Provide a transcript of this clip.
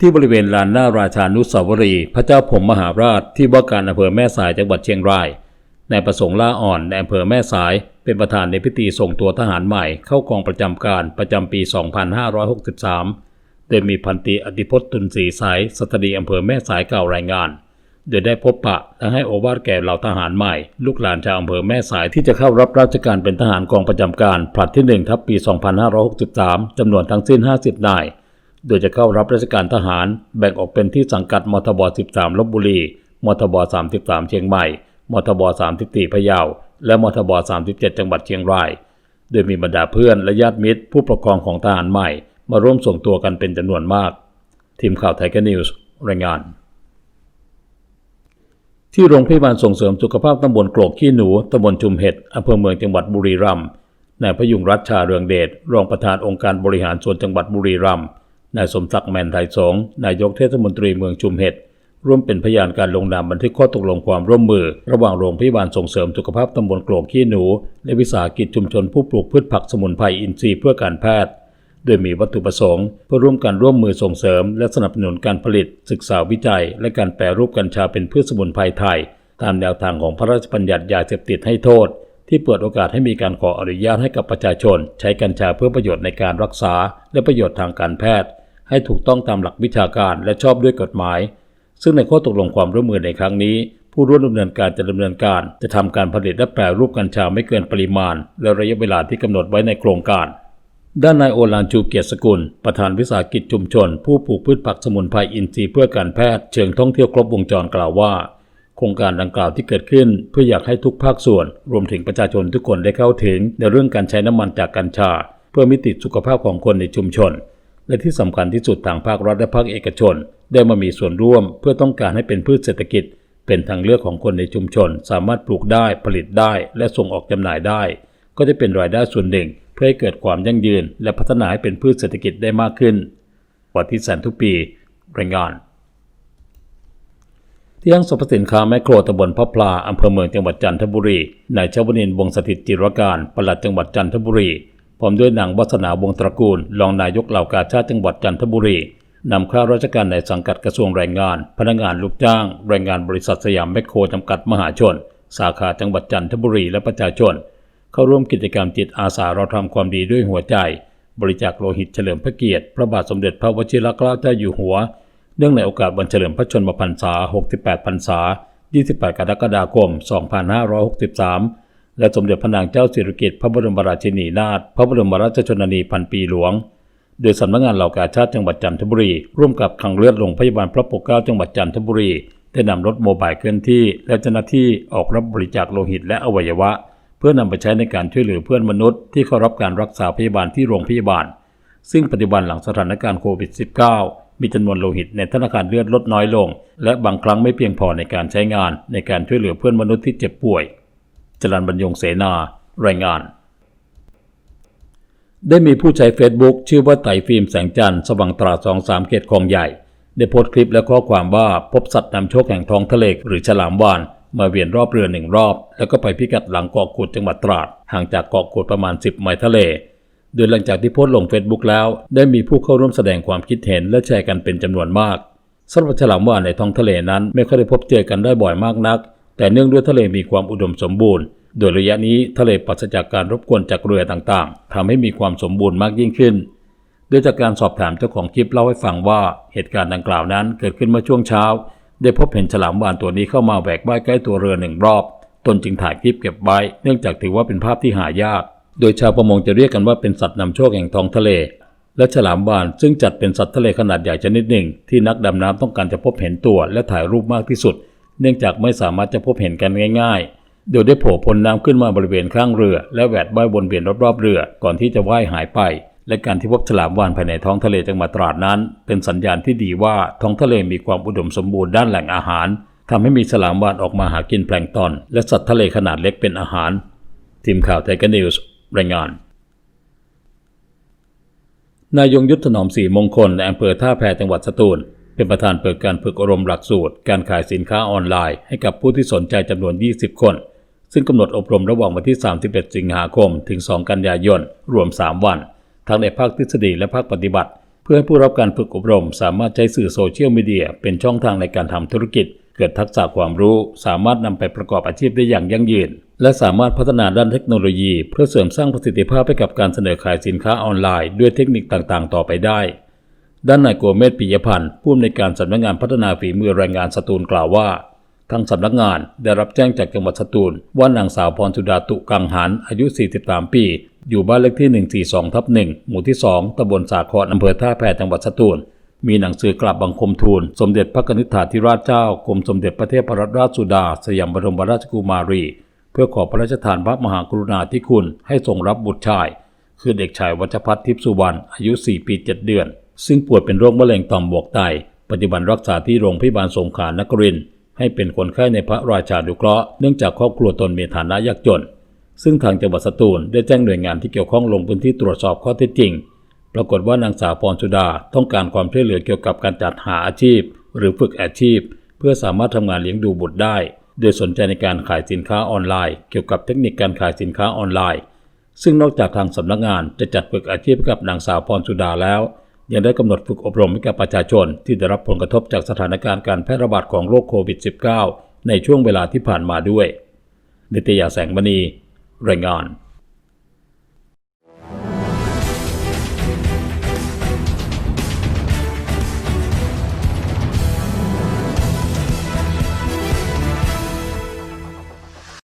ที่บริเวณลานหน้าราชานุสาวรีย์พระเจ้าผมมหาราชที่ว่าการอำเภอแม่สายจังหวัดเชียงรายนายประสงค์ล่าอ่อนในอำเภอแม่สาย เป็นประธานในพิธีส่งตัวทหารใหม่เข้ากองประจำการประจำปี 2563 โดยมีพันตีอธิพจน์ตุนศรีสายสตรีอำเภอแม่สายเก่ารายงาน โดยได้พบปะและให้โอวาทแก่เหล่าทหารใหม่ ลูกหลานชาวอำเภอแม่สายที่จะเข้ารับราชการเป็นทหารกองประจำการผลัดที่1ทับปี 2563จำนวนทั้งสิ้น 50นาย โดยจะเข้ารับราชการทหาร แบ่งออกเป็นที่สังกัดมทบ 13ลบบุรี มทบ 33 เชียงใหม่ มทบ 34 พะเยา และมทบ 37 จังหวัดเชียงราย โดยมีบรรดาเพื่อนและญาติมิตร ผู้ปกครองของทหารใหม่ มาร่วมส่งตัวกันเป็นจำนวนมาก ทีมข่าวไทยกนิวส์รายงานที่โรงพยาบาลส่งเสริมสุขภาพตำบลโกรกขี้หนู ตำบลชุมเห็ด อำเภอเมืองจังหวัดบุรีรัมย์ นายพยุงรัชชาเรืองเดช รองประธานองค์การบริหารส่วนจังหวัดบุรีรัมย์ นายสมศักดิ์แมนไทยสงนายกเทศมนตรีเมืองชุมเห็ดร่วมเป็นพยานการลงนามบันทึกข้อตกลงความร่วมมือ ระหว่างโรงพยาบาลส่งเสริมสุขภาพตำบลโกรกขี้หนู และวิสาหกิจชุมชนผู้ปลูกพืชผักสมุนไพรอินทรีย์เพื่อการแพทย์ โดยมีวัตถุประสงค์ เพื่อร่วมกันร่วมมือส่งเสริม และสนับสนุนการผลิต ศึกษาวิจัย และการแปรรูปกัญชาเป็นพืชสมุนไพรไทย ตามแนวทางของพระราชบัญญัติยาเสพติดให้โทษ ที่เปิดโอกาสให้มีการขออนุญาตให้กับประชาชน ใช้กัญชาเพื่อประโยชน์ในการรักษา และประโยชน์ทางการแพทย์ ให้ถูกต้องตามหลักวิชาการและชอบด้วยกฎหมาย ซึ่งในข้อตกลงความร่วมมือในครั้งนี้ ผู้ร่วมดำเนินการจะดำเนินการ จะทำการผลิตและแปรรูปกัญชาไม่เกินปริมาณ และระยะเวลาที่กำหนดไว้ในโครงการ ด้านนายโอลานจูเกียรติสกุล ประธานวิสาหกิจชุมชน ผู้ปลูกพืชผักสมุนไพรอินทรีย์เพื่อการแพทย์เชิงท่องเที่ยวครบวงจรกล่าวว่าโครงการดังกล่าวที่เกิดขึ้น เพื่ออยากให้ทุกภาคส่วน รวมถึงประชาชนทุกคนได้เข้าถึงในเรื่องการใช้น้ำมันจากกัญชา เพื่อมิติสุขภาพของคนในชุมชน และที่สำคัญที่สุดทางภาครัฐและภาคเอกชน ได้มามีส่วนร่วมเพื่อต้องการให้เป็นพืชเศรษฐกิจ เป็นทางเลือกของคนในชุมชน สามารถปลูกได้ผลิตได้ และส่งออกจำหน่ายได้ ก็จะเป็นรายได้ส่วนหนึ่ง เพื่อให้เกิดความยั่งยืน และพัฒนาให้เป็นพืชเศรษฐกิจได้มากขึ้นวัติแสนทุกปีรายงานที่ห้างสรรพสินค้าแมคโครตำบลพระพลาอำเภอเมืองจังหวัดจันทบุรีนายชวนินทร์วงสถิตจิรการปลัดจังหวัดจันทบุรี พร้อมด้วยนางวัฒนาวงตระกูล รองนายกเหล่ากาชาติจังหวัดจันทบุรีนำข้าราชการในสังกัดกระทรวงแรงงาน พนักงานลูกจ้าง แรงงานบริษัทสยามแมคโครจำกัดมหาชน สาขาจังหวัดจันทบุรีและประชาชน เข้าร่วมกิจกรรมจิตอาสาเราทำความดีด้วยหัวใจ บริจาคโลหิตเฉลิมพระเกียรติ พระบาทสมเด็จพระวชิรเกล้าเจ้าอยู่หัว เนื่องในโอกาสวันเฉลิมพระชนมพรรษา 68 พรรษา 28 กรกฎาคม 2563 และสมเด็จพระนางเจ้าสิริกิติ์พระบรมราชินีนาถพระบรมราชชนนีพันปีหลวง โดยสำนักงานเหล่ากาชาติจังหวัดจันทบุรี ร่วมกับคลังเลือดโรงพยาบาลพระปกเกล้าจังหวัดจันทบุรี ได้นำรถโมบายเคลื่อนที่ และเจ้าหน้าที่ออกรับบริจาคโลหิตและอวัยวะ เพื่อนำไปใช้ในการช่วยเหลือเพื่อนมนุษย์ที่เข้ารับการรักษาพยาบาลที่โรงพยาบาล ซึ่งปัจจุบันหลังสถานการณ์โควิด -19 มีจำนวนโลหิตในธนาคารเลือดลดน้อยลง และบางครั้งไม่เพียงพอในการใช้งานในการช่วยเหลือเพื่อนมนุษย์ที่เจ็บป่วย จรันบรรยงเสนารายงาน ได้มีผู้ใช้ Facebook ชื่อว่าไต่ฟิล์มแสงจันทร์สว่างตราสองสามเขตคลองใหญ่ ได้โพสต์คลิปและข้อความว่าพบสัตว์นำโชคแห่งท้องทะเลหรือฉลามวานมาเวียนรอบเรือหนึ่งรอบ แล้วก็ไปพิกัดหลังเกาะกูดจังหวัดตราด ห่างจากเกาะกูดประมาณ 10 ไมล์ทะเล โดยหลังจากที่โพสต์ลง Facebook แล้ว ได้มีผู้เข้าร่วมแสดงความคิดเห็นและแชร์กันเป็นจำนวนมากสำหรับฉลามวาฬในท้องทะเลนั้นไม่ค่อยได้พบเจอกันได้บ่อยมากนัก แต่เนื่องด้วยทะเลมีความอุดมสมบูรณ์ โดยระยะนี้ทะเลปราศจากการรบกวนจากเรือต่างๆทำให้มีความสมบูรณ์มากยิ่งขึ้น โดยจากการสอบถามเจ้าของคลิปเล่าให้ฟังว่าเหตุการณ์ดังกล่าวนั้นเกิดขึ้นเมื่อช่วงเช้า ได้พบเห็นฉลามวาฬตัวนี้เข้ามาแหวกว่ายใกล้ตัวเรือหนึ่งรอบ ตนจึงถ่ายคลิปเก็บไว้ เนื่องจากถือว่าเป็นภาพที่หายาก โดยชาวประมงจะเรียกกันว่าเป็นสัตว์นำโชคแห่งท้องทะเล และฉลามวาฬซึ่งจัดเป็นสัตว์ทะเลขนาดใหญ่ชนิดหนึ่ง ที่นักดำน้ำต้องการจะพบเห็นตัวและถ่ายรูปมากที่สุด เนื่องจากไม่สามารถจะพบเห็นกันง่ายๆ โดยได้โผล่พ้นน้ำขึ้นมาบริเวณข้างเรือ และแหวดว่ายวนเวียนรอบๆเรือ ก่อนที่จะว่ายหายไป และการที่พบฉลามวาฬภายในท้องทะเลจังหวัดตราดนั้น เป็นสัญญาณที่ดีว่าท้องทะเลมีความอุดมสมบูรณ์ด้านแหล่งอาหารทำให้มีฉลามวาฬออกมาหากินแพลงตอน และสัตว์ทะเลขนาดเล็กเป็นอาหาร ทีมข่าวไทยกันนิวส์รายงานนายยงยุทธถนอมศรีมงคลในอำเภอท่าแพจังหวัดสตูล เป็นประธานเปิดการฝึกอบรมหลักสูตร การขายสินค้าออนไลน์ให้กับผู้ที่สนใจจำนวน 20 คน ซึ่งกำหนดอบรมระหว่างวันที่ 31 สิงหาคม ถึง 2 กันยายน รวม 3 วัน ทั้งในภาคทฤษฎีและภาคปฏิบัติ เพื่อให้ผู้รับการฝึกอบรม สามารถใช้สื่อโซเชียลมีเดียเป็นช่องทางในการทำธุรกิจ เกิดทักษะความรู้ สามารถนำไปประกอบอาชีพได้อย่างยั่งยืน และสามารถพัฒนาด้านเทคโนโลยี เพื่อเสริมสร้างประสิทธิภาพให้กับการเสนอขายสินค้าออนไลน์ด้วยเทคนิคต่างๆ ต่อไปได้ ด้านนายโกเมศปิยพันธ์ผู้อำนวยการสำนักงานพัฒนาฝีมือแรงงานสตูลกล่าวว่าทางสำนักงานได้รับแจ้งจากจังหวัดสตูล ว่านางสาวพรสุดาตุกังหันอายุ 43 ปี อยู่บ้านเลขที่ 142 ทับ 1 หมู่ที่ 2ตำบลสาครอำเภอท่าแพจังหวัดสตูล มีหนังสือกลับบังคมทูล สมเด็จพระนิษฐาธิราชเจ้ากรมสมเด็จพระเทพรัตนราชสุดา สยามบรมราชกุมารี เพื่อขอพระราชทานพระมหากรุณาธิคุณให้ทรงรับบุตรชาย คือเด็กชายวัชพัฒน์ทิพสุวรรณอายุ 4 ปี 7 เดือน ซึ่งป่วยเป็นโรคมะเร็งต่อมหมวกไตปัจจุบันรักษาที่โรงพยาบาลสงขลานครินทร์ให้เป็นคนไข้ในพระราชานุเคราะห์เนื่องจากครอบครัวตนมีฐานะยากจน ซึ่งทางจังหวัดสตูลได้แจ้งหน่วยงานที่เกี่ยวข้องลงพื้นที่ตรวจสอบข้อเท็จจริง ปรากฏว่านางสาวพรสุดาต้องการความช่วยเหลือเกี่ยวกับการจัดหาอาชีพ หรือฝึกอาชีพ เพื่อสามารถทำงานเลี้ยงดูบุตรได้ โดยสนใจในการขายสินค้าออนไลน์ เกี่ยวกับเทคนิคการขายสินค้าออนไลน์ ซึ่งนอกจากทางสำนักงานจะจัดฝึกอาชีพกับนางสาวพรสุดาแล้ว ยังได้กำหนดฝึกอบรมให้กับประชาชน ที่ได้รับผลกระทบจากสถานการณ์การแพร่ระบาดของโรคโควิด -19 ในช่วงเวลาที่ผ่านมาด้วย นิตยาแสงมณีรายงาน